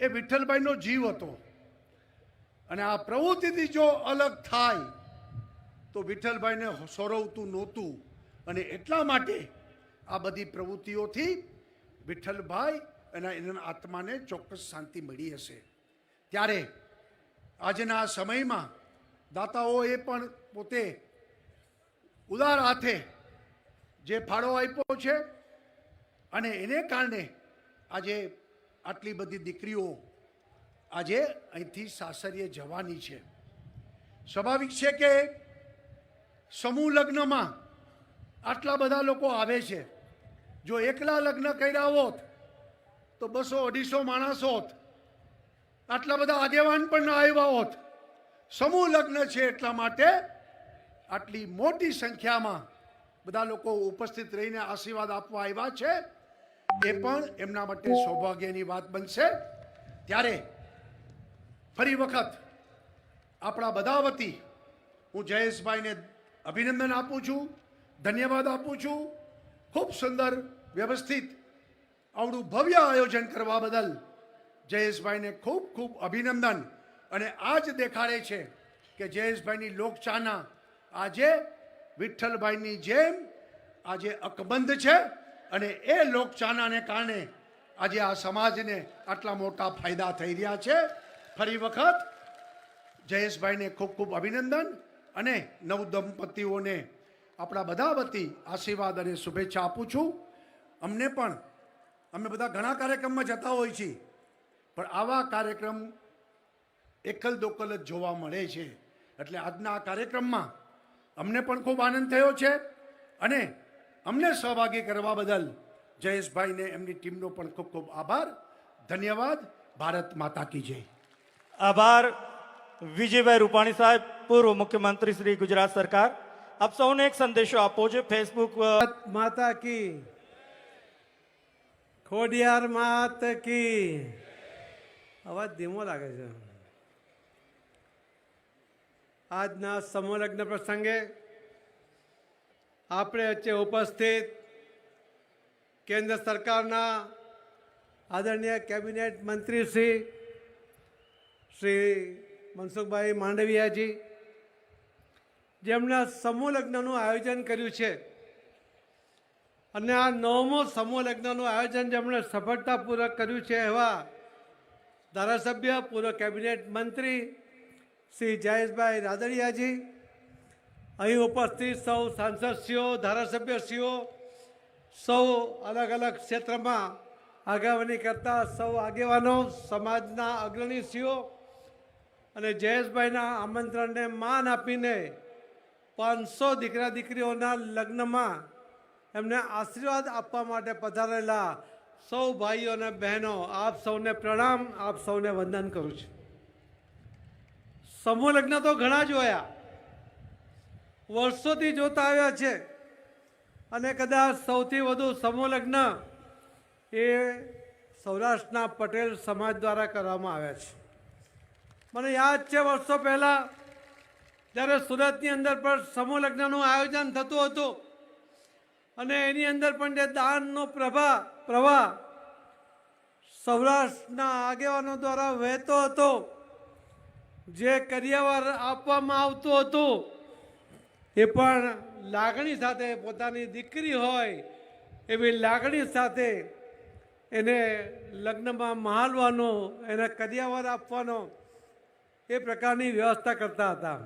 એ વિઠ્ઠલભાઈનો જીવ હતો. અને આ પ્રવૃત્તિથી જો અલગ થાય, તો વિઠ્ઠલભાઈને સોરવતું નહોતું. અને એટલા માટે આ બધી પ્રવૃત્તિઓથી વિઠ્ઠલભાઈ અને એના આત્માને ચોક્કસ શાંતિ મળી હશે. ત્યારે આજના સમયમાં દાતાઓએ પણ પોતે ઉદાર હાથે જે ફાળો આપ્યો છે, અને એને કારણે આજે આટલી બધી દીકરીઓ આજે અહીંથી સાસરીએ જવાની છે. સ્વાભાવિક છે કે સમૂહ લગ્નમાં આટલા બધા લોકો આવે છે. જો એકલા લગ્ન કર્યા હોત, તો બસો અઢીસો માણસ હોત, આટલા બધા આગેવાન પણ ના આવ્યા હોત. સમૂહ લગ્ન છે એટલા માટે આટલી મોટી સંખ્યામાં બધા લોકો ઉપસ્થિત રહીને આશીર્વાદ આપવા આવ્યા છે. એ પણ એમના માટે સૌભાગ્યની વાત બનશે. ત્યારે ફરી વખત આપણા બધા વતી હું જયેશભાઈને અભિનંદન આપું છું, ધન્યવાદ આપું છું. ખૂબ સુંદર, વ્યવસ્થિત, આવડું ભવ્ય આયોજન કરવા બદલ જયેશભાઈને ખૂબ ખૂબ અભિનંદન. અને આ જ દેખાડે છે કે જયેશભાઈની લોકચાહના આજે વિઠ્ઠલભાઈની જેમ આજે અકબંધ છે. અને એ લોકચાનાને કારણે આજે આ સમાજને આટલા મોટા ફાયદા થઈ રહ્યા છે. ફરી વખત જયેશભાઈને ખૂબ ખૂબ અભિનંદન અને નવ દંપતીઓને આપણા બધા વતી આશીર્વાદ અને શુભેચ્છા આપું છું. અમને પણ, અમે બધા ઘણા કાર્યક્રમમાં જતા હોઈએ છીએ, પણ આવા કાર્યક્રમ એકલ દોકલ જ જોવા મળે છે. એટલે આજના આ કાર્યક્રમમાં અમને પણ ખૂબ આનંદ થયો છે અને અમને સહભાગી કરવા બદલ જયેશભાઈને એમની ટીમનો પણ ખૂબ ખૂબ આભાર. ધન્યવાદ. ભારત માતા કી જય. આભાર. વિજયભાઈ રૂપાણી સાહેબ પૂર્વ મુખ્યમંત્રી શ્રી ગુજરાત સરકાર. આપ સૌને એક સંદેશો આપો છો ફેસબુક માતા કી ખોડિયાર માત કી અવાજ ધીમો લાગે છે. આજના સમૂહ લગ્ન પ્રસંગે આપણે વચ્ચે ઉપસ્થિત કેન્દ્ર સરકારના આદરણીય કેબિનેટ મંત્રી શ્રી શ્રી મનસુખભાઈ માંડવિયાજી જેમણે સમૂહ લગ્નનું આયોજન કર્યું છે. અને આ નવમો સમૂહ લગ્નનું આયોજન જેમણે સફળતાપૂર્વક કર્યું છે એવા ધારાસભ્ય, પૂર્વ કેબિનેટ મંત્રી શ્રી જયેશભાઈ રાદડિયાજી અહીં ઉપસ્થિત સૌ સાંસદશ્રીઓ, ધારાસભ્યશ્રીઓ, સૌ અલગ અલગ ક્ષેત્રમાં આગેવાની કરતા સૌ આગેવાનો, સમાજના અગ્રણીશ્રીઓ અને જયેશભાઈના આમંત્રણને માન આપીને પાંચસો દીકરા દીકરીઓના લગ્નમાં એમને આશીર્વાદ આપવા માટે પધારેલા સૌ ભાઈઓ અને બહેનો, આપ સૌને પ્રણામ, આપ સૌને વંદન કરું છું. સમૂહ લગ્ન તો ઘણા જોયા વર્ષોથી જોતા આવ્યા છે. અને કદાચ સૌથી વધુ સમૂહ એ સૌરાષ્ટ્રના પટેલ સમાજ દ્વારા કરવામાં આવ્યા છે. મને યાદ છે વર્ષો પહેલાં જ્યારે સુરતની અંદર પણ સમૂહ લગ્નનું આયોજન થતું હતું. અને એની અંદર પણ જે દાનનો પ્રભા, પ્રવાહ સૌરાષ્ટ્રના આગેવાનો દ્વારા વહેતો હતો. જે કરિયાવર આપવામાં આવતું હતું. એ પણ લાગણી સાથે પોતાની દીકરી હોય એવી લાગણી સાથે એને લગ્નમાં મહાલવાનો, એને કરિયાવર આપવાનો એ પ્રકારની વ્યવસ્થા કરતા હતા.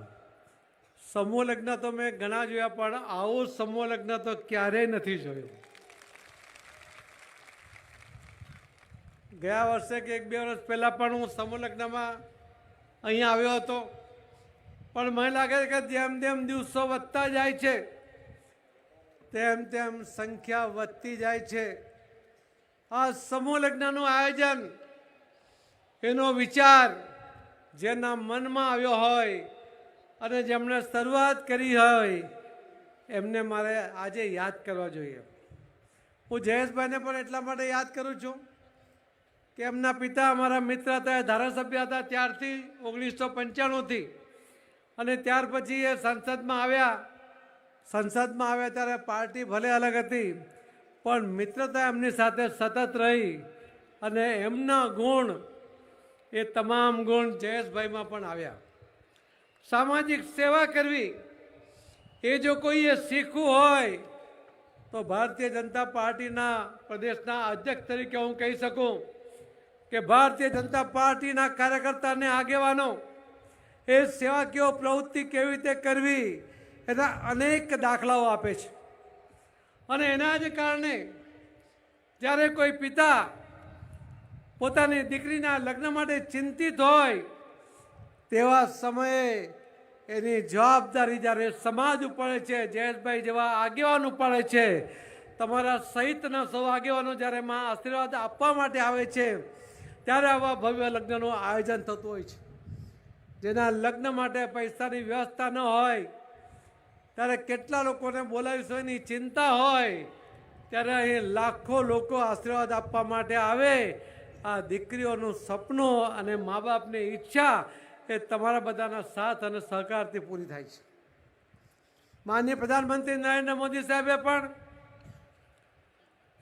સમૂહ લગ્ન તો મેં ઘણા જોયા, પણ આવું સમૂહ લગ્ન તો ક્યારેય નથી જોયું. ગયા વર્ષે કે એક બે વર્ષ પહેલાં પણ હું સમૂહ લગ્નમાં અહીંયા આવ્યો હતો. પણ મને લાગે છે કે જેમ જેમ દિવસો વધતા જાય છે, તેમ તેમ સંખ્યા વધતી જાય છે. આ સમૂહ લગ્નનું આયોજન, એનો વિચાર જેના મનમાં આવ્યો હોય અને જેમણે શરૂઆત કરી હોય, એમને મારે આજે યાદ કરવા જોઈએ. હું જયેશભાઈને પણ એટલા માટે યાદ કરું છું કે એમના પિતા અમારા મિત્ર હતા ધારાસભ્ય હતા ત્યારથી ઓગણીસો પંચાણુંથી. અને ત્યાર પછી એ સંસદમાં આવ્યા. સંસદમાં આવ્યા ત્યારે પાર્ટી ભલે અલગ હતી, પણ મિત્રતા એમની સાથે સતત રહી અને એમના ગુણ, એ તમામ ગુણ જયેશભાઈમાં પણ આવ્યા. સામાજિક સેવા કરવી, એ જો કોઈએ શીખવું હોય, તો ભારતીય જનતા પાર્ટીના પ્રદેશના અધ્યક્ષ તરીકે હું કહી શકું કે ભારતીય જનતા પાર્ટીના કાર્યકર્તાને આગેવાનો એ સેવાકીય પ્રવૃત્તિ કેવી રીતે કરવી? એના અનેક દાખલાઓ આપે છે. અને એના જ કારણે જ્યારે કોઈ પિતા પોતાની દીકરીના લગ્ન માટે ચિંતિત હોય, તેવા સમયે એની જવાબદારી જ્યારે સમાજ ઉપાડે છે, જયેશભાઈ જેવા આગેવાન ઉપાડે છે, તમારા સહિતના સૌ આગેવાનો જ્યારે માં આશીર્વાદ આપવા માટે આવે છે, ત્યારે આવા ભવ્ય લગ્નનું આયોજન થતું હોય છે. જેના લગ્ન માટે પૈસાની વ્યવસ્થા ન હોય, ત્યારે કેટલા લોકોને બોલાવીશું એની ચિંતા હોય, ત્યારે અહીં લાખો લોકો આશીર્વાદ આપવા માટે આવે. આ દીકરીઓનું સપનું અને મા બાપની ઈચ્છા એ તમારા બધાના સાથ અને સહકારથી પૂરી થાય છે. માનનીય પ્રધાનમંત્રી નરેન્દ્ર મોદી સાહેબે પણ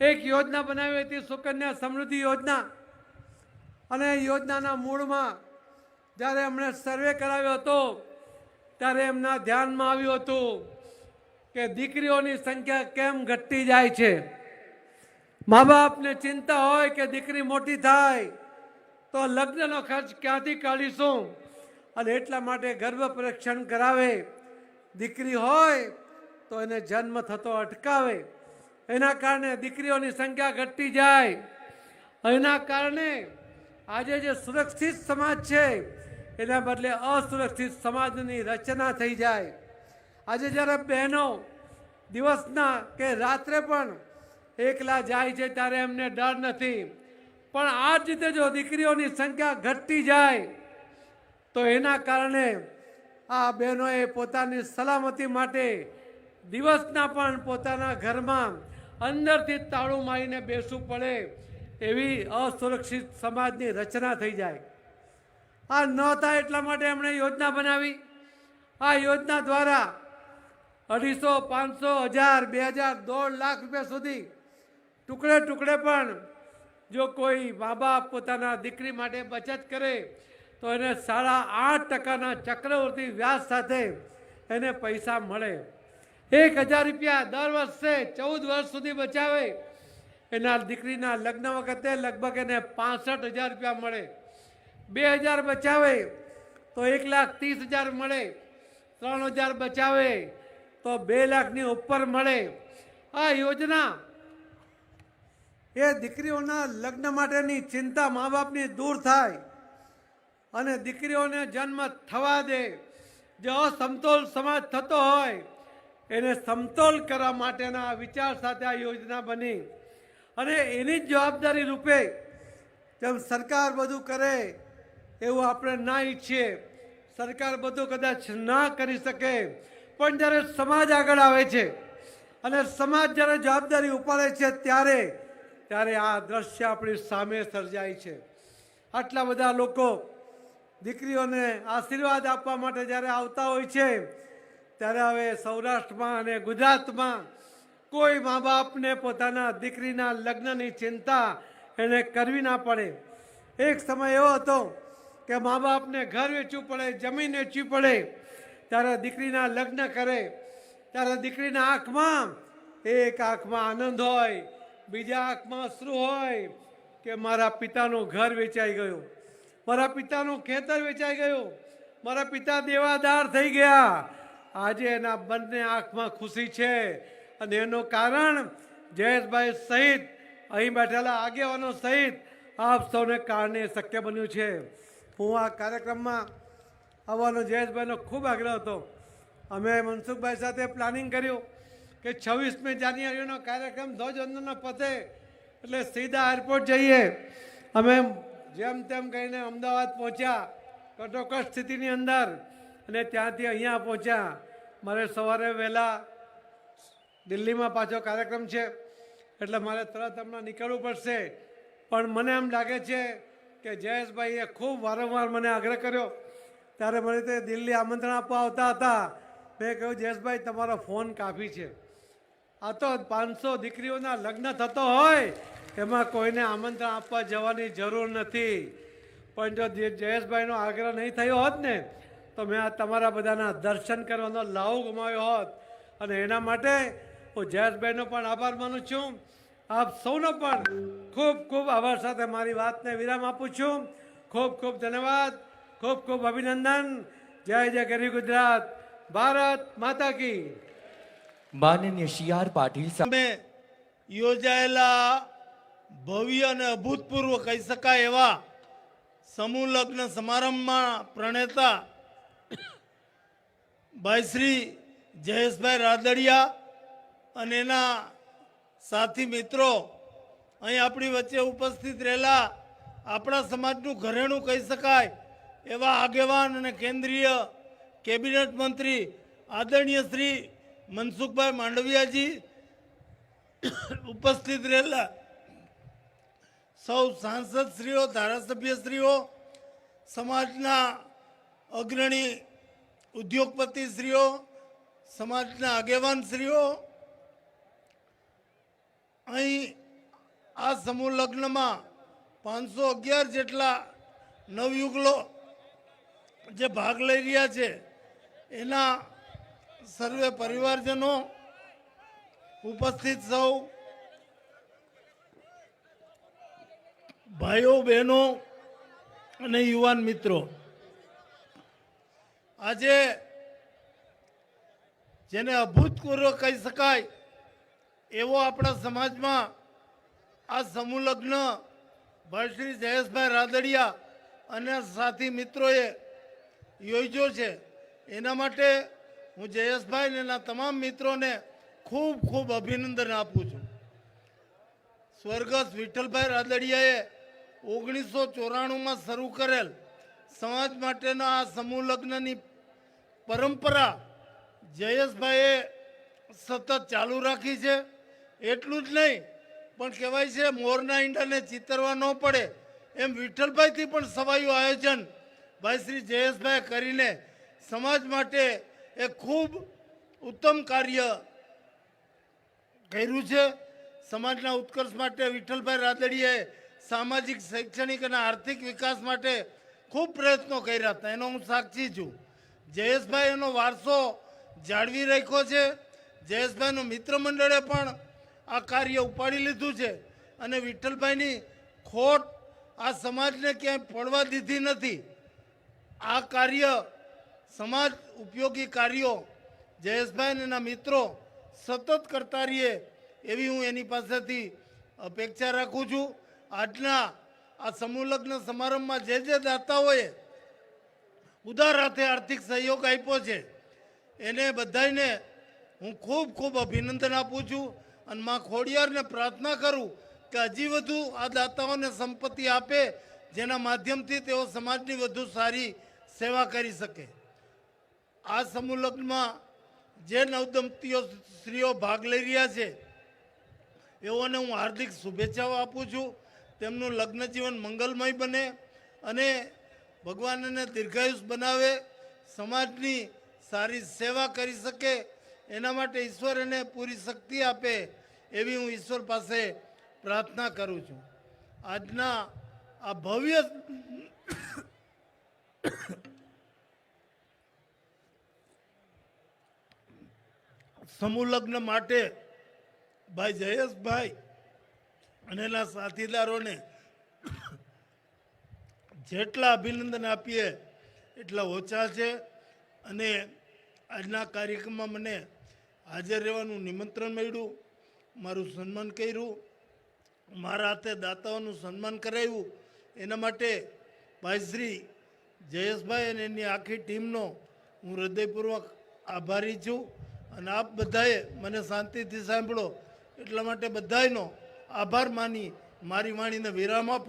એક યોજના બનાવી હતી, સુકન્યા સમૃદ્ધિ યોજના. અને યોજનાના મૂળમાં જ્યારે એમણે સર્વે કરાવ્યો હતો, ત્યારે એમના ધ્યાનમાં આવ્યું હતું કે દીકરીઓની સંખ્યા કેમ ઘટતી જાય છે. મા બાપને ચિંતા હોય કે દીકરી મોટી થાય, તો લગ્નનો ખર્ચ ક્યાંથી કાઢીશું? અને એટલા માટે ગર્ભ પરીક્ષણ કરાવે. દીકરી હોય તો એને જન્મ થતો અટકાવે. એના કારણે દીકરીઓની સંખ્યા ઘટતી જાય. એના કારણે આજે જે સુરક્ષિત સમાજ છે એના બદલે અસુરક્ષિત સમાજની રચના થઈ જાય. આજે જ્યારે બહેનો દિવસના કે રાત્રે પણ એકલા જાય છે ત્યારે એમને ડર નથી. પણ આ જ રીતે જો દીકરીઓની સંખ્યા ઘટતી જાય, તો એના કારણે આ બહેનોએ પોતાની સલામતી માટે દિવસના પણ પોતાના ઘરમાં અંદરથી તાળું મારીને બેસવું પડે એવી અસુરક્ષિત સમાજની રચના થઈ જાય. આ ન થાય એટલા માટે એમણે યોજના બનાવી. આ યોજના દ્વારા અઢીસો, પાંચસો, હજાર, બે હજાર, દોઢ લાખ રૂપિયા સુધી ટુકડે ટુકડે પણ જો કોઈ મા બાપ પોતાના દીકરી માટે બચત કરે, તો એને સાડા આઠ ટકાના ચક્રવર્તી વ્યાજ સાથે એને પૈસા મળે. એક હજાર રૂપિયા દર વર્ષે ચૌદ વર્ષ સુધી બચાવે. એના દીકરીના લગ્ન વખતે લગભગ એને પાસઠ હજાર રૂપિયા મળે. બે હજાર બચાવે, તો એક લાખ ત્રીસ હજાર મળે. ત્રણ હજાર બચાવે, તો બે લાખની ઉપર મળે. આ યોજના એ દીકરીઓના લગ્ન માટેની ચિંતા મા બાપની દૂર થાય અને દીકરીઓને જન્મ થવા દે. જે અસમતોલ સમાજ થતો હોય, એને સમતોલ કરવા માટેના વિચાર સાથે આ યોજના બની. અને એની જ જવાબદારી રૂપે જેમ સરકાર બધું કરે એવું આપણે ના ઈચ્છીએ સરકાર બધું કદાચ ના કરી શકે, પણ જ્યારે સમાજ આગળ આવે છે અને સમાજ જ્યારે જવાબદારી ઉપાડે છે ત્યારે ત્યારે આ દ્રશ્ય આપણી સામે સર્જાય છે. આટલા બધા લોકો દીકરીઓને આશીર્વાદ આપવા માટે જ્યારે આવતા હોય છે, ત્યારે હવે સૌરાષ્ટ્રમાં અને ગુજરાતમાં કોઈ મા બાપને પોતાના દીકરીના લગ્નની ચિંતા એને કરવી ના પડે. એક સમય એવો હતો કે મા બાપને ઘર વેચવું પડે, જમીન વેચવી પડે ત્યારે દીકરીના લગ્ન કરે ત્યારે દીકરીના આંખમાં એક આંખમાં આનંદ હોય, બીજા આંખમાં અશ્રુ હોય કે મારા પિતાનું ઘર વેચાઈ ગયું. મારા પિતાનું ખેતર વેચાઈ ગયું. મારા પિતા દેવાદાર થઈ ગયા. આજે એના બંને આંખમાં ખુશી છે અને એનું કારણ જયેશભાઈ સહિત અહીં બેઠેલા આગેવાનો સહિત આપ સૌને કારણે શક્ય બન્યું છે. હું આ કાર્યક્રમમાં આવવાનો જયેશભાઈનો ખૂબ આગ્રહ હતો. અમે મનસુખભાઈ સાથે પ્લાનિંગ કર્યું કે છવ્વીસમી જાન્યુઆરીનો કાર્યક્રમ ધ્વજવંદનનો પતે એટલે સીધા એરપોર્ટ જઈએ. અમે જેમ તેમ કહીને અમદાવાદ પહોંચ્યા, કટોકટ સ્થિતિની અંદર, અને ત્યાંથી અહીંયા પહોંચ્યા. મારે સવારે વહેલા દિલ્હીમાં પાછો કાર્યક્રમ છે, એટલે મારે તરત હમણાં નીકળવું પડશે. પણ મને એમ લાગે છે કે જયેશભાઈએ ખૂબ વારંવાર મને આગ્રહ કર્યો. ત્યારે મને તે દિલ્હી આમંત્રણ આપવા આવતા હતા. મેં કહ્યું, જયેશભાઈ, તમારો ફોન કાફી છે. આ તો પાંચસો દીકરીઓના લગ્ન થતો હોય, એમાં કોઈને આમંત્રણ આપવા જવાની જરૂર નથી. પણ જો જયેશભાઈનો આગ્રહ નહીં થયો હોત ને, તો મેં આ તમારા બધાના દર્શન કરવાનો લાવો ગુમાવ્યો હોત. અને એના માટે હું જયેશભાઈનો પણ આભાર માનું છું. આપ સૌનો પણ ખૂબ ખૂબ આભાર સાથે મારી વાતને વિરામ આપું છું. ખૂબ ખૂબ ધન્યવાદ. ખૂબ ખૂબ અભિનંદન. જય જય ગરી ગુજરાત. ભારત માતા કી. માનનીય સી આર પાટીલ સામે યોજાયેલા ભવ્ય અને અભૂતપૂર્વ કહી શકાય એવા સમૂહ લગ્ન સમારંભમાં પ્રણેતા ભાઈ શ્રી જયેશભાઈ રાદડિયા અને એના સાથી મિત્રો, અહીં આપણી વચ્ચે ઉપસ્થિત રહેલા આપણા સમાજનું ઘરેણું કહી શકાય, એવા આગેવાન અને કેન્દ્રીય કેબિનેટ મંત્રી આદરણીય શ્રી મનસુખભાઈ માંડવિયાજી ઉપસ્થિત રહેલા સૌ સાંસદ શ્રીઓ ધારાસભ્ય શ્રીઓ સમાજના અગ્રણી ઉદ્યોગપતિ શ્રીઓ સમાજના આગેવાન શ્રીઓ અહીં આ સમૂહ લગ્નમાં પાંચસો અગિયાર જેટલા નવયુગલો જે ભાગ લઈ રહ્યા છે, એના સર્વે પરિવારજનો ઉપસ્થિત સૌ, ભાઈઓ, બહેનો અને યુવાન મિત્રો. આજે જેને અભૂતપૂર્વ કહી શકાય એવો આપણા સમાજમાં આ સમૂહ લગ્ન ભાઈ જયેશભાઈ રાદડિયા અને સાથી મિત્રોએ યોજ્યો છે. એના માટે હું જયેશભાઈ અને એના તમામ મિત્રોને ખૂબ ખૂબ અભિનંદન આપું છું. સ્વર્ગસ્થ વિઠ્ઠલભાઈ રાદડિયાએ ઓગણીસો ચોરાણુંમાં શરૂ કરેલ સમાજ માટેના આ સમૂહ લગ્નની પરંપરા જયેશભાઈએ સતત ચાલુ રાખી છે. એટલું જ નહીં, પણ કહેવાય છે મોરના ઈંડાને ચિતરવા ન પડે. એમ વિઠ્ઠલભાઈથી પણ સવાયું આયોજન ભાઈ શ્રી જયેશભાઈ કરીને સમાજ માટે એ ખૂબ ઉત્તમ કાર્ય કર્યું છે. સમાજના ઉત્કર્ષ માટે વિઠ્ઠલભાઈ રાદડીએ સામાજિક, શૈક્ષણિક અને આર્થિક વિકાસ માટે ખૂબ પ્રયત્નો કર્યા હતા. એનો હું સાક્ષી છું. જયેશભાઈ એનો વારસો જાળવી રાખ્યો છે. જયેશભાઈનું મિત્ર મંડળે પણ આ કાર્ય ઉપાડી લીધું છે. અને વિઠ્ઠલભાઈની ખોટ આ સમાજને ક્યાંય પડવા દીધી નથી. આ કાર્ય સમાજ ઉપયોગી કાર્યો જયેશભાઈ અને એના મિત્રો સતત કરતા રહીએ એવી હું એની પાસેથી અપેક્ષા રાખું છું. આજના આ સમૂહલગ્ન સમારંભમાં જે જે દાતાઓએ ઉદાર હાથે આર્થિક સહયોગ આપ્યો છે, એને બધાને હું ખૂબ ખૂબ અભિનંદન આપું છું. અને માં ખોડિયારને પ્રાર્થના કરું કે હજી વધુ આ દાતાઓને સંપત્તિ આપે, જેના માધ્યમથી તેઓ સમાજની વધુ સારી સેવા કરી શકે. આ સમૂહ લગ્નમાં જે નવદંપતીઓ સ્ત્રીઓ ભાગ લઈ રહ્યા છે, એઓને હું હાર્દિક શુભેચ્છાઓ આપું છું. તેમનું લગ્ન જીવન મંગલમય બને અને ભગવાનને દીર્ઘાયુષ બનાવે, સમાજની સારી સેવા કરી શકે એના માટે ઈશ્વર એને પૂરી શક્તિ આપે એવી હું ઈશ્વર પાસે પ્રાર્થના કરું છું. આજના આ ભવ્ય સમૂહ માટે ભાઈ જયેશભાઈ અને એના સાથીદારોને જેટલા અભિનંદન આપીએ એટલા ઓછા છે અને આજના કાર્યક્રમમાં મને હાજર રહેવાનું નિમંત્રણ મળ્યું, મારું સન્માન કર્યું, મારા હાથે દાતાઓનું સન્માન કરાવ્યું એના માટે ભાઈ શ્રી જયેશભાઈ અને એની આખી ટીમનો હું હૃદયપૂર્વક આભારી છું અને આપ બધાએ મને શાંતિથી સાંભળો. એટલા માટે બધાનો આભાર માની મારી વાણીને વિરામ આપું.